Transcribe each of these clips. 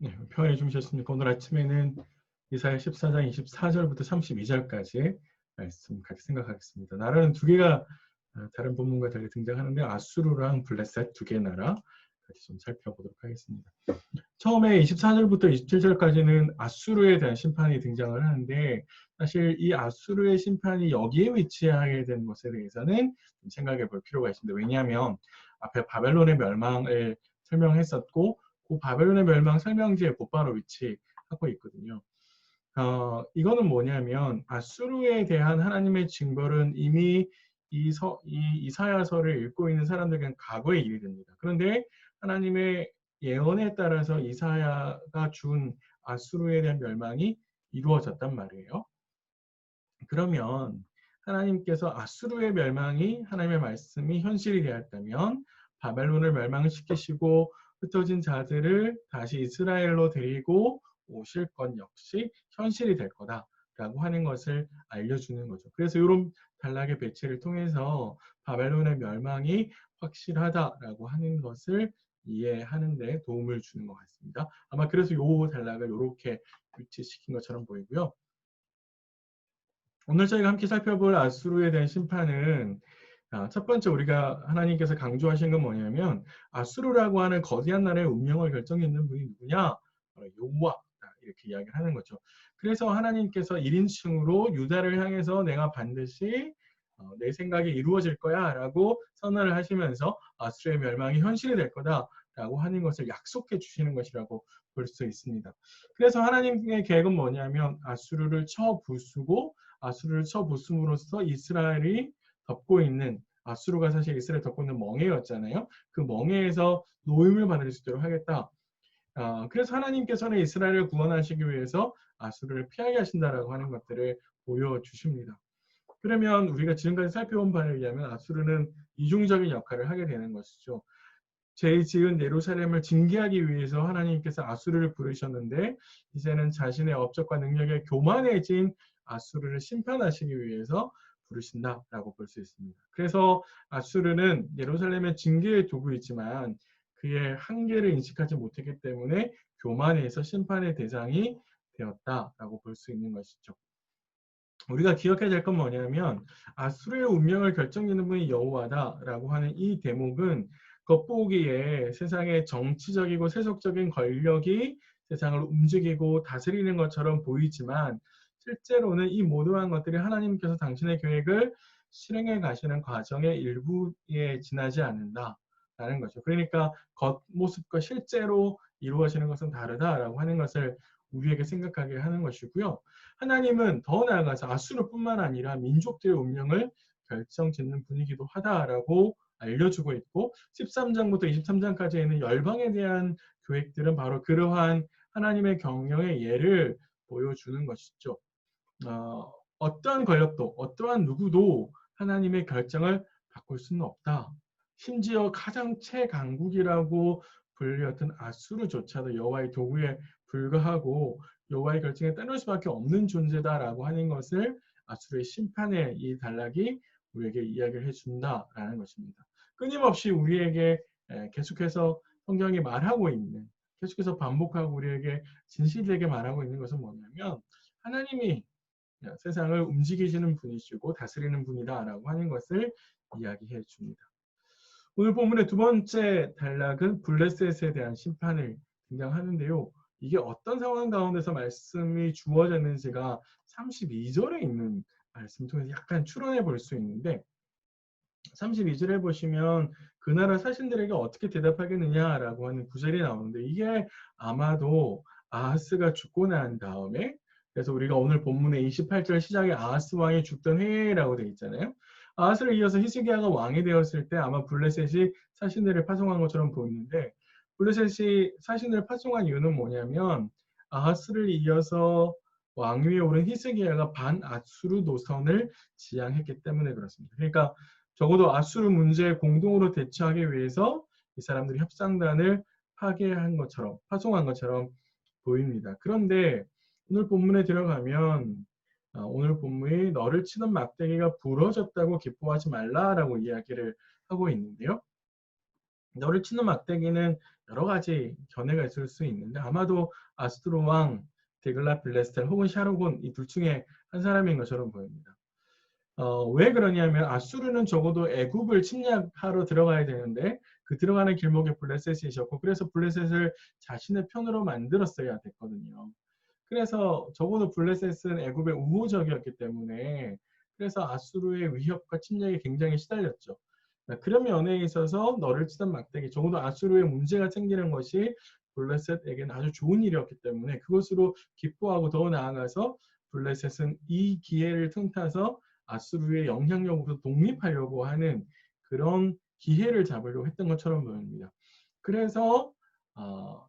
네, 표현해 주셨습니까? 오늘 아침에는 이사야 14장 24절부터 32절까지 말씀 같이 생각하겠습니다. 나라는 두 개가 아, 다른 본문과 달리 등장하는데 아수르랑 블레셋 두 개 나라 같이 좀 살펴보도록 하겠습니다. 처음에 24절부터 27절까지는 아수르에 대한 심판이 등장을 하는데 사실 이 아수르의 심판이 여기에 위치하게 된 것에 대해서는 좀 생각해 볼 필요가 있습니다. 왜냐하면 앞에 바벨론의 멸망을 설명했었고 그 바벨론의 멸망 설명지에 곧바로 위치하고 있거든요. 어, 이거는 뭐냐면 아수르에 대한 하나님의 징벌은 이미 이, 서, 이 이사야서를 읽고 있는 사람들에게는 과거의 일이 됩니다. 그런데 하나님의 예언에 따라서 이사야가 준 아수르에 대한 멸망이 이루어졌단 말이에요. 그러면 하나님께서 아수르의 멸망이 하나님의 말씀이 현실이 되었다면 바벨론을 멸망시키시고 흩어진 자들을 다시 이스라엘로 데리고 오실 것 역시 현실이 될 거다라고 하는 것을 알려주는 거죠. 그래서 이런 단락의 배치를 통해서 바벨론의 멸망이 확실하다라고 하는 것을 이해하는 데 도움을 주는 것 같습니다. 아마 그래서 이 단락을 이렇게 위치시킨 것처럼 보이고요. 오늘 저희가 함께 살펴볼 아수르에 대한 심판은 아, 첫 번째 우리가 하나님께서 강조하신 건 뭐냐면 아수르라고 하는 거대한 나라의 운명을 결정짓는 분이 누구냐? 여호와 이렇게 이야기를 하는 거죠. 그래서 하나님께서 1인칭으로 유다를 향해서 내가 반드시 어, 내 생각이 이루어질 거야 라고 선언을 하시면서 아수르의 멸망이 현실이 될 거다 라고 하는 것을 약속해 주시는 것이라고 볼 수 있습니다. 그래서 하나님의 계획은 뭐냐면 아수르를 쳐 부수고 아수르를 쳐 부숨으로써 이스라엘이 덮고 있는 아수르가 사실 이스라엘 덮고 있는 멍해였잖아요. 그 멍해에서 노임을 받을 수 있도록 하겠다. 어, 그래서 하나님께서는 이스라엘을 구원하시기 위해서 아수르를 피하게 하신다라고 하는 것들을 보여주십니다. 그러면 우리가 지금까지 살펴본 바에 의하면 아수르는 이중적인 역할을 하게 되는 것이죠. 죄 지은 예루살렘을 징계하기 위해서 하나님께서 아수르를 부르셨는데 이제는 자신의 업적과 능력에 교만해진 아수르를 심판하시기 위해서 부르신다라고 볼 수 있습니다. 그래서 아수르는 예루살렘의 징계의 도구이지만 그의 한계를 인식하지 못했기 때문에 교만해서 심판의 대상이 되었다라고 볼 수 있는 것이죠. 우리가 기억해야 될 건 뭐냐면 아수르의 운명을 결정짓는 분이 여호와다라고 하는 이 대목은 겉보기에 세상의 정치적이고 세속적인 권력이 세상을 움직이고 다스리는 것처럼 보이지만 실제로는 이 모든 것들이 하나님께서 당신의 계획을 실행해 가시는 과정의 일부에 지나지 않는다라는 거죠. 그러니까 겉모습과 실제로 이루어지는 것은 다르다라고 하는 것을 우리에게 생각하게 하는 것이고요. 하나님은 더 나아가서 아수르뿐만 아니라 민족들의 운명을 결정짓는 분이기도 하다라고 알려주고 있고 13장부터 23장까지 있는 열방에 대한 교획들은 바로 그러한 하나님의 경영의 예를 보여주는 것이죠. 어, 어떠한 권력도 어떠한 누구도 하나님의 결정을 바꿀 수는 없다. 심지어 가장 최강국이라고 불렸던 아수르조차도 여호와의 도구에 불과하고 여호와의 결정에 따를 수밖에 없는 존재다라고 하는 것을 아수르의 심판의 이 단락이 우리에게 이야기를 해준다라는 것입니다. 끊임없이 우리에게 계속해서 성경이 말하고 있는 계속해서 반복하고 우리에게 진실되게 말하고 있는 것은 뭐냐면 하나님이 세상을 움직이시는 분이시고 다스리는 분이다라고 하는 것을 이야기해 줍니다. 오늘 본문의 두 번째 단락은 블레셋에 대한 심판을 등장하는데요. 이게 어떤 상황 가운데서 말씀이 주어졌는지가 32절에 있는 말씀 통해서 약간 추론해 볼 수 있는데 32절에 보시면 그 나라 사신들에게 어떻게 대답하겠느냐라고 하는 구절이 나오는데 이게 아마도 아하스가 죽고 난 다음에 그래서 우리가 오늘 본문의 28절 시작에 아하스 왕이 죽던 해라고 되어 있잖아요. 아하스를 이어서 히스기야가 왕이 되었을 때 아마 블레셋이 사신들을 파송한 것처럼 보이는데 블레셋이 사신을 파송한 이유는 뭐냐면 아하스를 이어서 왕위에 오른 히스기야가 반아수르 노선을 지향했기 때문에 그렇습니다. 그러니까 적어도 아수르 문제에 공동으로 대처하기 위해서 이 사람들이 협상단을 파괴한 것처럼 파송한 것처럼 보입니다. 그런데 오늘 본문에 들어가면 어, 오늘 본문이 너를 치던 막대기가 부러졌다고 기뻐하지 말라라고 이야기를 하고 있는데요. 너를 치는 막대기는 여러 가지 견해가 있을 수 있는데 아마도 아스트로 왕, 데글라 빌레스텔 혹은 샤르곤 이 둘 중에 한 사람인 것처럼 보입니다. 어, 왜 그러냐면 아수르는 적어도 애굽을 침략하러 들어가야 되는데 그 들어가는 길목에 블레셋이 있었고 그래서 블레셋을 자신의 편으로 만들었어야 됐거든요. 그래서 적어도 블레셋은 애굽의 우호적이었기 때문에 그래서 아수르의 위협과 침략에 굉장히 시달렸죠. 그런 면에 있어서 너를 치던 막대기 적어도 아수르의 문제가 생기는 것이 블레셋에게는 아주 좋은 일이었기 때문에 그것으로 기뻐하고 더 나아가서 블레셋은 이 기회를 틈타서 아수르의 영향력으로 독립하려고 하는 그런 기회를 잡으려고 했던 것처럼 보입니다. 그래서 어,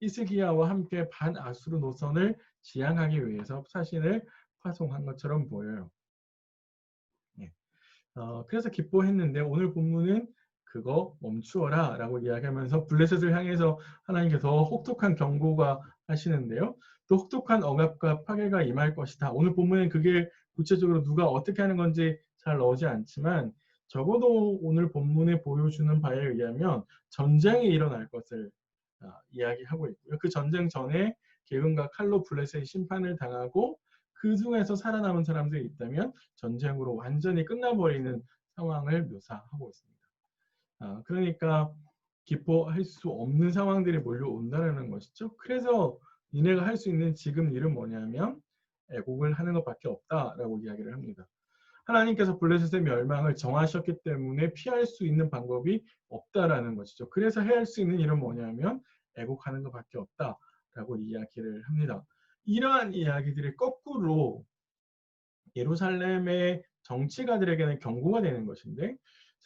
이스기야와 함께 반아수르 노선을 지향하기 위해서 사신을 파송한 것처럼 보여요. 예. 어, 그래서 기뻐했는데 오늘 본문은 그거 멈추어라 라고 이야기하면서 블레셋을 향해서 하나님께 더 혹독한 경고가 하시는데요. 또 혹독한 억압과 파괴가 임할 것이다. 오늘 본문은 그게 구체적으로 누가 어떻게 하는 건지 잘 나오지 않지만 적어도 오늘 본문에 보여주는 바에 의하면 전쟁이 일어날 것을 아, 이야기하고 있고요. 그 전쟁 전에 계획과 칼로 블레셋 심판을 당하고 그 중에서 살아남은 사람들이 있다면 전쟁으로 완전히 끝나버리는 상황을 묘사하고 있습니다. 아, 그러니까 기뻐할 수 없는 상황들이 몰려온다는 것이죠. 그래서 니네가 할 수 있는 지금 일은 뭐냐면 애곡을 하는 것밖에 없다라고 이야기를 합니다. 하나님께서 블레셋의 멸망을 정하셨기 때문에 피할 수 있는 방법이 없다라는 것이죠. 그래서 해야 할 수 있는 일은 뭐냐면 애곡하는 것밖에 없다라고 이야기를 합니다. 이러한 이야기들이 거꾸로 예루살렘의 정치가들에게는 경고가 되는 것인데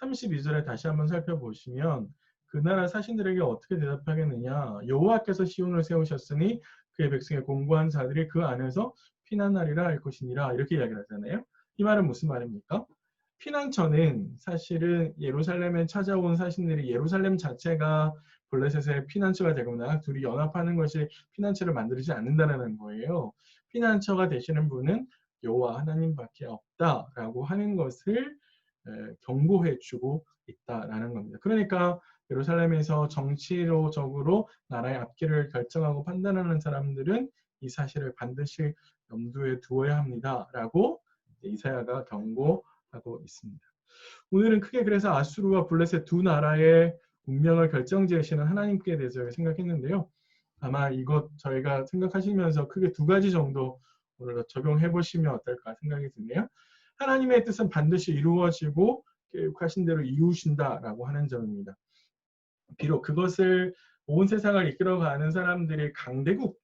32절에 다시 한번 살펴보시면 그 나라 사신들에게 어떻게 대답하겠느냐 여호와께서 시온을 세우셨으니 그의 백성의 공고한 자들이 그 안에서 피난하리라 할 것이니라 이렇게 이야기를 하잖아요. 이 말은 무슨 말입니까? 피난처는 사실은 예루살렘에 찾아온 사신들이 예루살렘 자체가 블레셋의 피난처가 되거나 둘이 연합하는 것이 피난처를 만들지 않는다는 거예요. 피난처가 되시는 분은 여호와 하나님밖에 없다라고 하는 것을 경고해 주고 있다라는 겁니다. 그러니까 예루살렘에서 정치로적으로 나라의 앞길을 결정하고 판단하는 사람들은 이 사실을 반드시 염두에 두어야 합니다라고 이사야가 경고하고 있습니다. 오늘은 크게 그래서 아수르와 블레셋 두 나라의 운명을 결정지으시는 하나님께 대해서 생각했는데요. 아마 이것 저희가 생각하시면서 크게 두 가지 정도 오늘 적용해 보시면 어떨까 생각이 드네요. 하나님의 뜻은 반드시 이루어지고 계획하신 대로 이루신다라고 하는 점입니다. 비록 그것을 온 세상을 이끌어가는 사람들이 강대국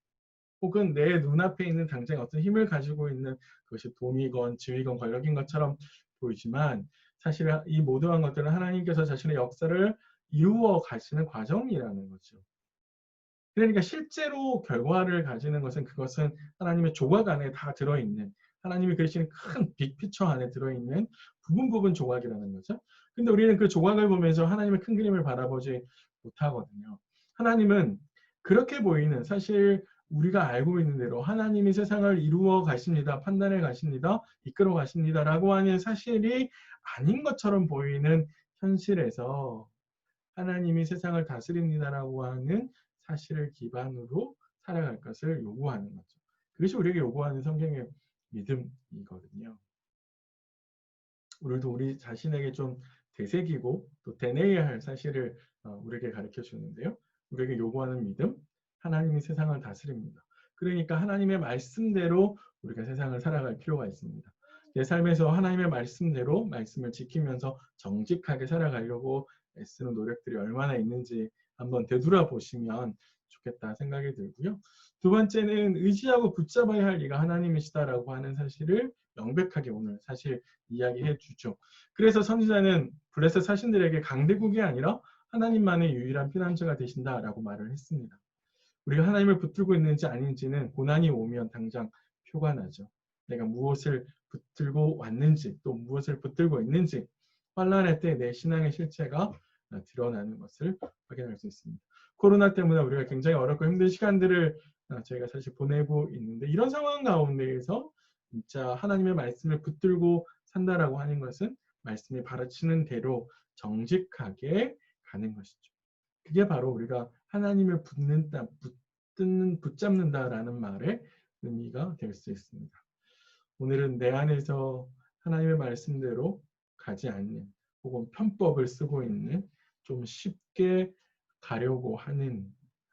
혹은 내 눈앞에 있는 당장 어떤 힘을 가지고 있는 그것이 돈이건 지위건 권력인 것처럼 보이지만 사실 이 모든 것들은 하나님께서 자신의 역사를 이루어 가시는 과정이라는 거죠. 그러니까 실제로 결과를 가지는 것은 그것은 하나님의 조각 안에 다 들어있는 하나님이 그리시는 큰 빅피처 안에 들어있는 부분 부분 조각이라는 거죠. 근데 우리는 그 조각을 보면서 하나님의 큰 그림을 바라보지 못하거든요. 하나님은 그렇게 보이는 사실 우리가 알고 있는 대로 하나님이 세상을 이루어 가십니다. 판단해 가십니다. 이끌어 가십니다 라고 하는 사실이 아닌 것처럼 보이는 현실에서 하나님이 세상을 다스립니다라고 하는 사실을 기반으로 살아갈 것을 요구하는 거죠. 그것이 우리에게 요구하는 성경의 믿음이거든요. 오늘도 우리 자신에게 좀 되새기고 또 되뇌어야 할 사실을 어, 우리에게 가르쳐 주는데요. 우리에게 요구하는 믿음, 하나님이 세상을 다스립니다. 그러니까 하나님의 말씀대로 우리가 세상을 살아갈 필요가 있습니다. 내 삶에서 하나님의 말씀대로 말씀을 지키면서 정직하게 살아가려고 애쓰는 노력들이 얼마나 있는지 한번 되돌아보시면 좋겠다 생각이 들고요. 두 번째는 의지하고 붙잡아야 할 이가 하나님이시다라고 하는 사실을 명백하게 오늘 사실 이야기해 주죠. 그래서 선지자는 블레셋 사신들에게 강대국이 아니라 하나님만의 유일한 피난처가 되신다라고 말을 했습니다. 우리가 하나님을 붙들고 있는지 아닌지는 고난이 오면 당장 표가 나죠. 내가 무엇을 붙들고 왔는지 또 무엇을 붙들고 있는지 환란할 때내 신앙의 실체가 드러나는 것을 확인할 수 있습니다. 코로나 때문에 우리가 굉장히 어렵고 힘든 시간들을 저희가 사실 보내고 있는데 이런 상황 가운데에서 진짜 하나님의 말씀을 붙들고 산다라고 하는 것은 말씀이 바라치는 대로 정직하게 가는 것이죠. 그게 바로 우리가 하나님을 붙는다, 붙는, 붙잡는다라는 말의 의미가 될 수 있습니다. 오늘은 내 안에서 하나님의 말씀대로 가지 않는 혹은 편법을 쓰고 있는 좀 쉽게 가려고 하는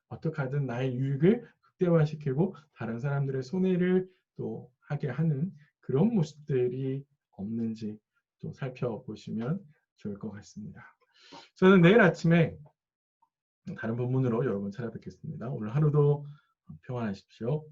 어떻게 하든 나의 유익을 극대화시키고 다른 사람들의 손해를 또 하게 하는 그런 모습들이 없는지 또 살펴보시면 좋을 것 같습니다. 저는 내일 아침에 다른 본문으로 여러분 찾아뵙겠습니다. 오늘 하루도 평안하십시오.